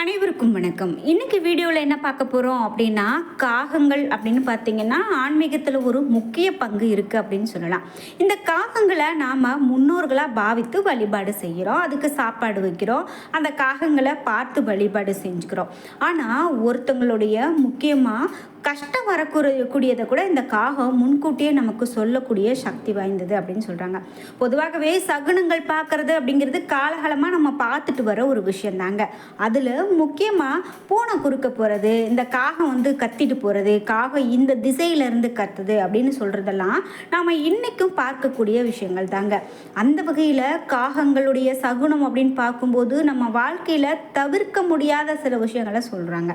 அனைவருக்கும் வணக்கம். இன்னைக்கு வீடியோவில் என்ன பார்க்க போகிறோம் அப்படின்னா காகங்கள் அப்படின்னு பார்த்தீங்கன்னா ஆன்மீகத்தில் ஒரு முக்கிய பங்கு இருக்குது அப்படின்னு சொல்லலாம். இந்த காகங்களை நாம் முன்னோர்களாக பாவித்து வழிபாடு செய்கிறோம். அதுக்கு சாப்பாடு வைக்கிறோம். அந்த காகங்களை பார்த்து வழிபாடு செஞ்சுக்கிறோம். ஆனால் ஒருத்தங்களுடைய முக்கியமாக கஷ்டம் வரக்கூடியதை கூட இந்த காகம் முன்கூட்டியே நமக்கு சொல்லக்கூடிய சக்தி வாய்ந்தது அப்படின்னு சொல்கிறாங்க பொதுவாகவே சகுனங்கள் பார்க்குறது அப்படிங்கிறது காலகாலமாக நம்ம பார்த்துட்டு வர ஒரு விஷயந்தாங்க அதில் முக்கியமாக பூனை குறுக்க போகிறது இந்த காகம் வந்து கத்திட்டு போகிறது காகம் இந்த திசையிலேருந்து கத்துது அப்படின்னு சொல்கிறதெல்லாம் நாம் இன்றைக்கும் பார்க்கக்கூடிய விஷயங்கள் தாங்க அந்த வகையில் காகங்களுடைய சகுனம் அப்படின்னு பார்க்கும்போது நம்ம வாழ்க்கையில் தவிர்க்க முடியாத சில விஷயங்களை சொல்கிறாங்க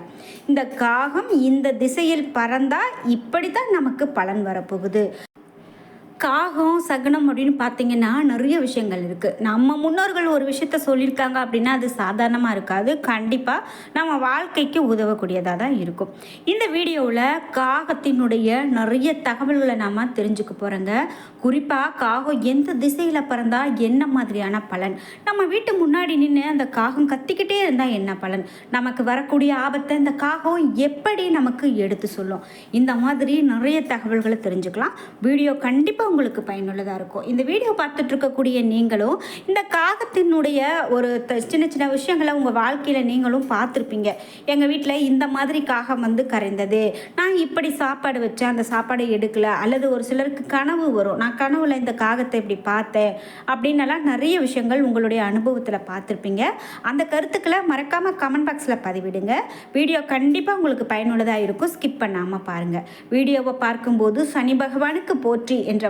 இந்த காகம் இந்த திசையில் பறந்தால் இப்படி தான் நமக்கு பலன் வரப்போகுது. காகம் சகுனம் அப்படின்னு பார்த்தீங்கன்னா நிறைய விஷயங்கள் இருக்குது நம்ம முன்னோர்கள் ஒரு விஷயத்த சொல்லியிருக்காங்க அப்படின்னா அது சாதாரணமாக இருக்காது. கண்டிப்பாக நம்ம வாழ்க்கைக்கு உதவக்கூடியதாக தான் இருக்கும். இந்த வீடியோவில் காகத்தினுடைய நிறைய தகவல்களை நாம் தெரிஞ்சுக்க போகிறோங்க குறிப்பாக காகம் எந்த திசையில் பிறந்தால் என்ன மாதிரியான பலன்? நம்ம வீட்டு முன்னாடி நின்று அந்த காகம் கத்திக்கிட்டே இருந்தால் என்ன பலன்? நமக்கு வரக்கூடிய ஆபத்தை இந்த காகம் எப்படி நமக்கு எடுத்து சொல்லும்? இந்த மாதிரி நிறைய தகவல்களை தெரிஞ்சுக்கலாம். வீடியோ கண்டிப்பாக உங்களுக்கு பயனுள்ளதாக இருக்கும். இந்த வீடியோ பார்த்துட்ருக்கக்கூடிய நீங்களும் இந்த காகத்தினுடைய ஒரு த- சின்ன சின்ன விஷயங்களை உங்கள் வாழ்க்கையில் நீங்களும் பார்த்துருப்பீங்க. எங்கள் வீட்டில் இந்த மாதிரி காகம் வந்து கரைந்தது. நான் இப்படி சாப்பாடு வச்சேன் அந்த சாப்பாடை எடுக்கலை அல்லது ஒரு சிலருக்கு கனவு வரும். நான் கனவுல இந்த காகத்தை இப்படி பார்த்தேன் அப்படின்னலாம் நிறைய விஷயங்கள் உங்களுடைய அனுபவத்தில் பார்த்துருப்பீங்க. அந்த கருத்துக்களை மறக்காமல் கமெண்ட் பாக்ஸில் பதிவிடுங்க. வீடியோ கண்டிப்பாக உங்களுக்கு பயனுள்ளதாக இருக்கும். ஸ்கிப் பண்ணாமல் பாருங்கள் வீடியோவை பார்க்கும்போது சனி பகவானுக்கு போற்றி என்ற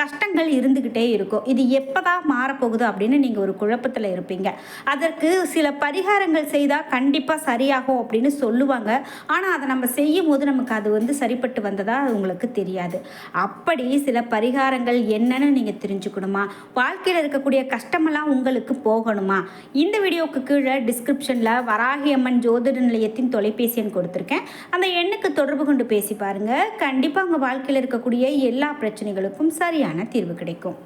கஷ்டங்கள் இருந்துக்கிட்டே இருக்கும். இது எப்போ தான் மாறப்போகுது அப்படின்னு நீங்கள் ஒரு குழப்பத்தில் இருப்பீங்க. அதற்கு சில பரிகாரங்கள் செய்தால் கண்டிப்பாக சரியாகும் அப்படின்னு சொல்லுவாங்க. ஆனால் அதை நம்ம செய்யும் போது நமக்கு அது வந்து சரிப்பட்டு வந்ததா உங்களுக்கு தெரியாது. அப்படி சில பரிகாரங்கள் என்னன்னு நீங்கள் தெரிஞ்சுக்கணுமா? வாழ்க்கையில் இருக்கக்கூடிய கஷ்டமெல்லாம் உங்களுக்கு போகணுமா? இந்த வீடியோவுக்கு கீழே டிஸ்கிரிப்ஷனில் வராகி அம்மன் ஜோதிட நிலையத்தின் தொலைபேசி எண் கொடுத்துருக்கேன். அந்த எண்ணுக்கு தொடர்பு கொண்டு பேசி பாருங்கள் கண்டிப்பாக உங்கள் வாழ்க்கையில் இருக்கக்கூடிய எல்லா பிரச்சனைகளுக்கும் சரியான தீர்வு கிடைக்கும்.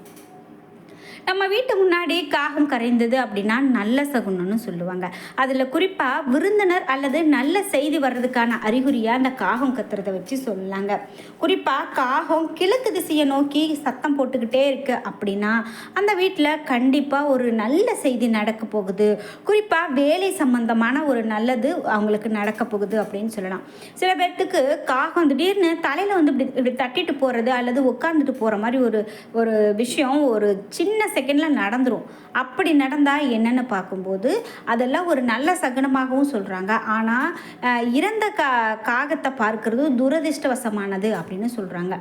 நம்ம வீட்டு முன்னாடி காகம் கரைந்தது அப்படின்னா நல்ல சகுனம்னு சொல்லுவாங்க. அதில் குறிப்பாக விருந்தினர் அல்லது நல்ல செய்தி வர்றதுக்கான அறிகுறியாக அந்த காகம் கத்துறதை வச்சு சொல்லலாங்க குறிப்பாக காகம் கிழக்கு திசையை நோக்கி சத்தம் போட்டுக்கிட்டே இருக்கு அப்படின்னா அந்த வீட்டில் கண்டிப்பாக ஒரு நல்ல செய்தி நடக்க போகுது. குறிப்பாக வேலை சம்பந்தமான ஒரு நல்லது அவங்களுக்கு நடக்க போகுது அப்படின்னு சொல்லலாம். சில பேர்த்துக்கு காகம் திடீர்னு தலையில் வந்து இப்படி இப்படி தட்டிட்டு போகிறது அல்லது உட்காந்துட்டு போகிற மாதிரி ஒரு ஒரு விஷயம் ஒரு சின்ன செகண்டில் நடந்துடும் அப்படி நடந்தால் என்னென்னு பார்க்கும்போது அதெல்லாம் ஒரு நல்ல சகுனமாகவும் சொல்கிறாங்க ஆனால் இறந்த கா காகத்தை பார்க்கறது துரதிர்ஷ்டவசமானது அப்படின்னு சொல்கிறாங்க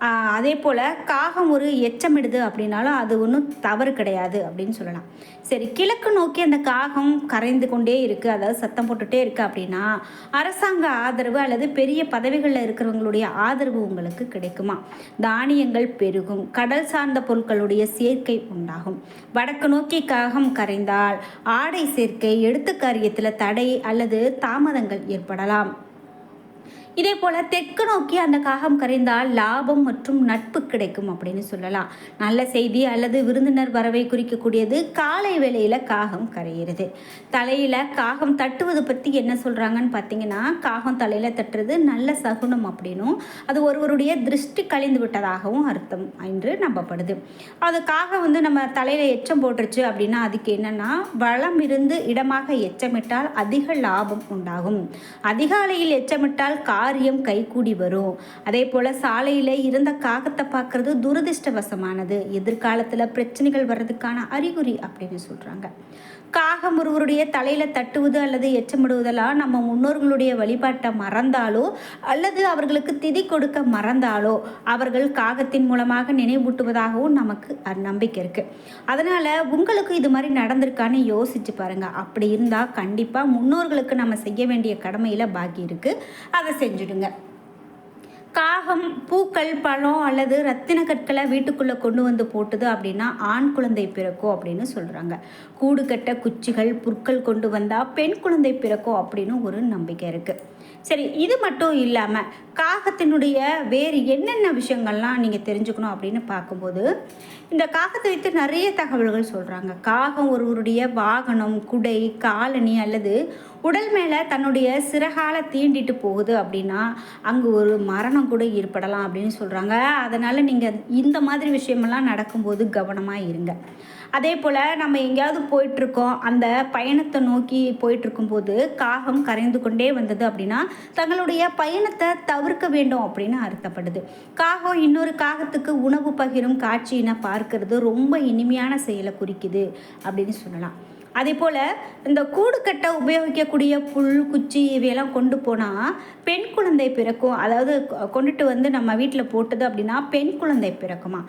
அதே போல் காகம் ஒரு எச்சமிடுது அப்படின்னாலும் அது ஒன்றும் தவறு கிடையாது அப்படின்னு சொல்லலாம். சரி கிழக்கு நோக்கி அந்த காகம் கரைந்து கொண்டே இருக்குது அதாவது சத்தம் போட்டுகிட்டே இருக்குது அப்படின்னா அரசாங்க ஆதரவு அல்லது பெரிய பதவிகளில் இருக்கிறவங்களுடைய ஆதரவு உங்களுக்கு கிடைக்குமா? தானியங்கள் பெருகும். கடல் சார்ந்த பொருட்களுடைய சேர்க்கை உண்டாகும். வடக்கு நோக்கி காகம் கரைந்தால் ஆடை சேர்க்கை எடுத்து காரியத்தில் தடை அல்லது தாமதங்கள் ஏற்படலாம். இதே போல் தெற்கு நோக்கி அந்த காகம் கரைந்தால் லாபம் மற்றும் நட்பு கிடைக்கும் அப்படின்னு சொல்லலாம். நல்ல செய்தி அல்லது விருந்தினர் வரவை குறிக்கக்கூடியது காலை வேளையில் காகம் கரையிறது. தலையில் காகம் தட்டுவது பற்றி என்ன சொல்கிறாங்கன்னு பார்த்தீங்கன்னா காகம் தலையில் தட்டுறது நல்ல சகுனம் அப்படின்னும் அது ஒருவருடைய திருஷ்டி கழிந்து விட்டதாகவும் அர்த்தம் என்று நம்பப்படுது. அது காகம் வந்து நம்ம தலையில் எச்சம் போட்டுருச்சு அப்படின்னா அதுக்கு என்னென்னா வளம் இருந்து இடமாக எச்சமிட்டால் அதிக லாபம் உண்டாகும். அதிகாலையில் எச்சமிட்டால் காரியம் கைகூடி வரும். அதே போல் சாலையில் இருந்த காகத்தை பார்க்கறது துரதிர்ஷ்டவசமானது. எதிர்காலத்தில் பிரச்சனைகள் வர்றதுக்கான அறிகுறி அப்படின்னு சொல்கிறாங்க காகம் ஒருவருடைய தலையில் தட்டுவது அல்லது எச்சமிடுவதெல்லாம் நம்ம முன்னோர்களுடைய வழிபாட்டை மறந்தாலோ அல்லது அவர்களுக்கு திதி கொடுக்க மறந்தாலோ அவர்கள் காகத்தின் மூலமாக நினைவூட்டுவதாகவும் நமக்கு அ- நம்பிக்கை இருக்குது அதனால் உங்களுக்கு இது மாதிரி நடந்திருக்கான்னு யோசிச்சு பாருங்கள் அப்படி இருந்தால் கண்டிப்பாக முன்னோர்களுக்கு நம்ம செய்ய வேண்டிய கடமையில் பாக்கி இருக்குது அதை செஞ்சுடுங்க. காகம் பூக்கள் பழம் அல்லது ரத்தின கற்களை வீட்டுக்குள்ளே கொண்டு வந்து போட்டுது அப்படின்னா ஆண் குழந்தை பிறக்கும் அப்படின்னு சொல்கிறாங்க கூடு கட்ட குச்சிகள் புற்கள் கொண்டு வந்தால் பெண் குழந்தை பிறக்கும் அப்படின்னு ஒரு நம்பிக்கை இருக்குது சரி இது மட்டும் இல்லாமல் காகத்தினுடைய வேறு என்னென்ன விஷயங்கள்லாம் நீங்கள் தெரிஞ்சுக்கணும் அப்படின்னு பார்க்கும்போது இந்த காகத்தை வைத்து நிறைய தகவல்கள் சொல்கிறாங்க காகம் ஒருவருடைய வாகனம் குடை காலணி அல்லது உடல் மேலே தன்னுடைய சிறகால தீண்டிட்டு போகுது அப்படின்னா அங்கே ஒரு மரணம் கூட ஏற்படலாம் அப்படின்னு சொல்கிறாங்க அதனால் நீங்கள் இந்த மாதிரி விஷயமெல்லாம் நடக்கும்போது கவனமாக இருங்க. அதே போல் நம்ம எங்கேயாவது போயிட்டுருக்கோம். அந்த பயணத்தை நோக்கி போயிட்டுருக்கும்போது காகம் கரைந்து கொண்டே வந்தது அப்படின்னா தங்களுடைய பயணத்தை தவிர்க்க வேண்டும் அப்படின்னு அர்த்தப்படுது. காகம் இன்னொரு காகத்துக்கு உணவு பகிரும் காட்சியினை பார்க்கறது ரொம்ப இனிமையான செயலை குறிக்குது அப்படின்னு சொல்லலாம். அதே போல் இந்த கூடு கட்ட உபயோகிக்கக்கூடிய புல் குச்சி இவையெல்லாம் கொண்டு போனால் பெண் குழந்தை பிறக்கும். அதாவது கொண்டுட்டு வந்து நம்ம வீட்டில் போட்டது அப்படின்னா பெண் குழந்தை பிறக்குமா?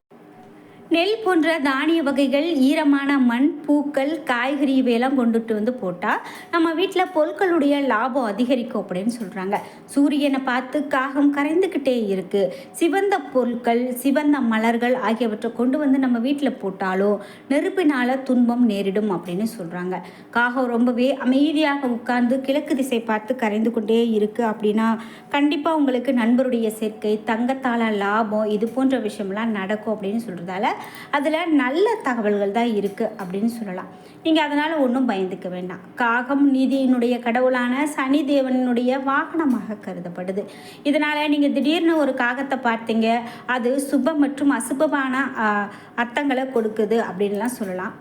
நெல் போன்ற தானிய வகைகள் ஈரமான மண் பூக்கள் காய்கறி இவையெல்லாம் கொண்டுட்டு வந்து போட்டால் நம்ம வீட்டில் பொருட்களுடைய லாபம் அதிகரிக்கும் அப்படின்னு சொல்கிறாங்க சூரியனை பார்த்து காகம் கரைந்துக்கிட்டே இருக்குது சிவந்த பொருட்கள் சிவந்த மலர்கள் ஆகியவற்றை கொண்டு வந்து நம்ம வீட்டில் போட்டாலோ நெருப்பினால் துன்பம் நேரிடும் அப்படின்னு சொல்கிறாங்க காகம் ரொம்பவே அமைதியாக உட்கார்ந்து கிழக்கு திசை பார்த்து கரைந்து கொண்டே இருக்குது அப்படின்னா கண்டிப்பாக உங்களுக்கு நண்பருடைய சேர்க்கை தங்கத்தால் லாபம் இது போன்ற விஷயம்லாம் நடக்கும் அப்படின்னு சொல்கிறதால அதில் நல்ல தகவல்கள் தான் இருக்குது அப்படின்னு சொல்லலாம். நீங்கள் அதனால் ஒன்றும் பயந்துக்க வேண்டாம். காகம் நீதியினுடைய கடவுளான சனி தேவனுடைய வாகனமாக கருதப்படுது. இதனால் நீங்கள் திடீர்னு ஒரு காகத்தை பார்த்தீங்க அது சுப மற்றும் அசுபமான அர்த்தங்களை கொடுக்குது அப்படின்லாம் சொல்லலாம்.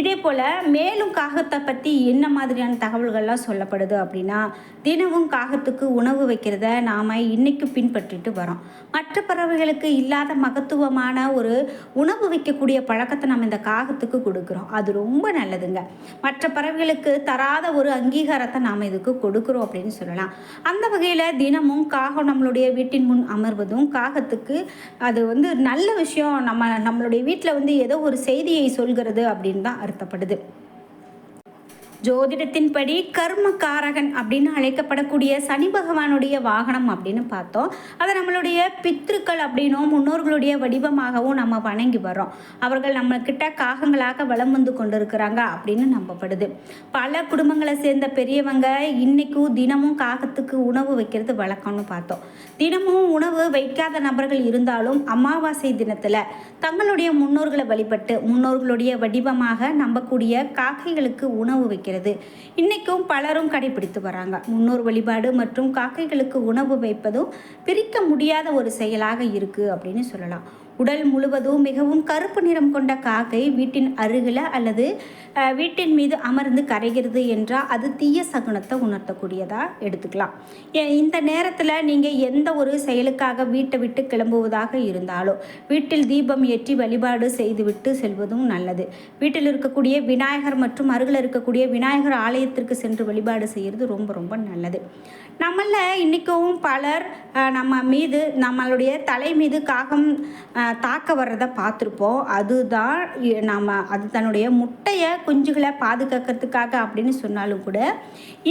இதே போல் மேலும் காகத்தை பற்றி என்ன மாதிரியான தகவல்கள்லாம் சொல்லப்படுது அப்படின்னா தினமும் காகத்துக்கு உணவு வைக்கிறத நாம் இன்றைக்கு பின்பற்றிட்டு வரோம் மற்ற பறவைகளுக்கு இல்லாத மகத்துவமான ஒரு உணவு வைக்கக்கூடிய பழக்கத்தை நம்ம இந்த காகத்துக்கு கொடுக்குறோம். அது ரொம்ப நல்லதுங்க. மற்ற பறவைகளுக்கு தராத ஒரு அங்கீகாரத்தை நாம் இதுக்கு கொடுக்குறோம் அப்படின்னு சொல்லலாம். அந்த வகையில் தினமும் காகம் நம்மளுடைய வீட்டின் முன் அமர்வதும் காகத்துக்கு அது வந்து நல்ல விஷயம். நம்ம நம்மளுடைய வீட்டில் வந்து ஏதோ ஒரு செய்தியை சொல்கிறது அப்படின்னு தான் அர்த்தப்படுது ஜோதிடத்தின்படி கர்மகாரகன் அப்படின்னு அழைக்கப்படக்கூடிய சனி பகவானுடைய வாகனம் அப்படின்னு பார்த்தோம். அதை நம்மளுடைய பித்ருக்கள் அப்படின்னும் முன்னோர்களுடைய வடிவமாகவும் நம்ம வணங்கி வரோம் அவர்கள் நம்மக்கிட்ட காகங்களாக வளம் வந்து கொண்டிருக்கிறாங்க அப்படின்னு நம்பப்படுது. பல குடும்பங்களை சேர்ந்த பெரியவங்க இன்னைக்கும் தினமும் காகத்துக்கு உணவு வைக்கிறது வழக்கம்னு பார்த்தோம். தினமும் உணவு வைக்காத நபர்கள் இருந்தாலும் அமாவாசை தினத்தில் தங்களுடைய முன்னோர்களை வழிபட்டு முன்னோர்களுடைய வடிவமாக நம்பக்கூடிய காக்கைகளுக்கு உணவு வைக்கிறது. வருகிறது. இன்றைக்கும் பலரும் கடைபிடித்து வராங்க. முன்னோர் வழிபாடு மற்றும் காக்கைகளுக்கு உணவு வைப்பதும் பிரிக்க முடியாத ஒரு செயலாக இருக்குது அப்படின்னு சொல்லலாம். உடல் முழுவதும் மிகவும் கருப்பு நிறம் கொண்ட காக்கை வீட்டின் அருகில் அல்லது வீட்டின் மீது அமர்ந்து கரைகிறது என்றால் அது தீய சகுனத்தை உணர்த்தக்கூடியதாக எடுத்துக்கலாம். இந்த நேரத்தில் நீங்கள் எந்த ஒரு செயலுக்காக வீட்டை விட்டு கிளம்புவதாக இருந்தாலும் வீட்டில் தீபம் ஏற்றி வழிபாடு செய்துவிட்டு செல்வதும் நல்லது. வீட்டில் இருக்கக்கூடிய விநாயகர் மற்றும் அருகில் இருக்கக்கூடிய விநாயகர் ஆலயத்திற்கு சென்று வழிபாடு செய்கிறது ரொம்ப ரொம்ப நல்லது. நம்மள இன்றைக்கும் பலர் நம்ம மீது நம்மளுடைய தலை மீது காகம் தாக்க வர்றதை பார்த்துருப்போம். அதுதான் நம்ம அது தன்னுடைய முட்டையை குஞ்சுகளை பாதுகாக்கிறதுக்காக அப்படின்னு சொன்னாலும் கூட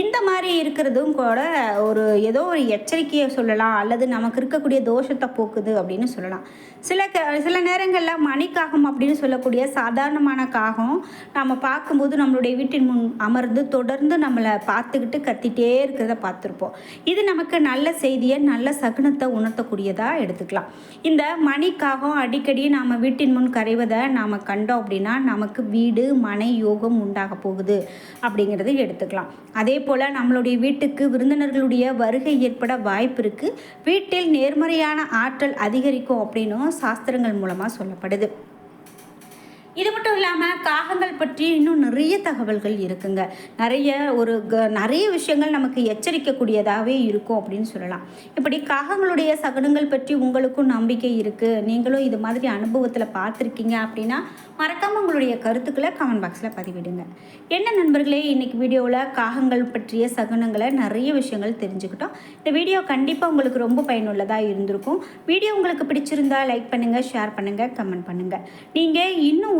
இந்த மாதிரி இருக்கிறதும் கூட ஒரு ஏதோ ஒரு எச்சரிக்கையை சொல்லலாம் அல்லது நமக்கு இருக்கக்கூடிய தோஷத்தை போக்குது அப்படின்னு சொல்லலாம். சில க சில நேரங்களில் மணிக்காகம் அப்படின்னு சொல்லக்கூடிய சாதாரணமான காகம் நம்ம பார்க்கும்போது நம்மளுடைய வீட்டின் முன் அமர்ந்து தொடர்ந்து நம்மளை பார்த்துக்கிட்டு கத்திட்டே இருக்கிறத பார்த்துருப்போம். இது நமக்கு நல்ல செய்தியை நல்ல சகுனத்தை உணர்த்தக்கூடியதாக எடுத்துக்கலாம். இந்த மணிக்காகம் அடிக்கடி நாம் வீட்டின் முன் கரைவதை நாம் கண்டோம் அப்படின்னா நமக்கு வீடு மனை யோகம் உண்டாக போகுது அப்படிங்கிறத எடுத்துக்கலாம். அதே போல் நம்மளுடைய வீட்டுக்கு விருந்தினர்களுடைய வருகை ஏற்பட வாய்ப்பு இருக்குது வீட்டில் நேர்மறையான ஆற்றல் அதிகரிக்கும் அப்படின்னும் சாஸ்திரங்கள் மூலமாக சொல்லப்படுது. இது மட்டும் இல்லாமல் காகங்கள் பற்றி இன்னும் நிறைய தகவல்கள் இருக்குங்க. நிறைய ஒரு க நிறைய விஷயங்கள் நமக்கு எச்சரிக்கக்கூடியதாகவே இருக்கும் அப்படின்னு சொல்லலாம். இப்படி காகங்களுடைய சகுனங்கள் பற்றி உங்களுக்கும் நம்பிக்கை இருக்குது நீங்களும் இது மாதிரி அனுபவத்தில் பார்த்துருக்கீங்க அப்படின்னா மறக்காமல் உங்களுடைய கருத்துக்களை கமெண்ட் பாக்ஸில் பதிவிடுங்க. என்ன நண்பர்களே இன்றைக்கி வீடியோவில் காகங்கள் பற்றிய சகுனங்களை நிறைய விஷயங்கள் தெரிஞ்சுக்கிட்டோம். இந்த வீடியோ கண்டிப்பாக உங்களுக்கு ரொம்ப பயனுள்ளதாக இருந்திருக்கும். வீடியோ உங்களுக்கு பிடிச்சிருந்தா லைக் பண்ணுங்கள் ஷேர் பண்ணுங்கள் கமெண்ட் பண்ணுங்கள் நீங்கள் இன்னும்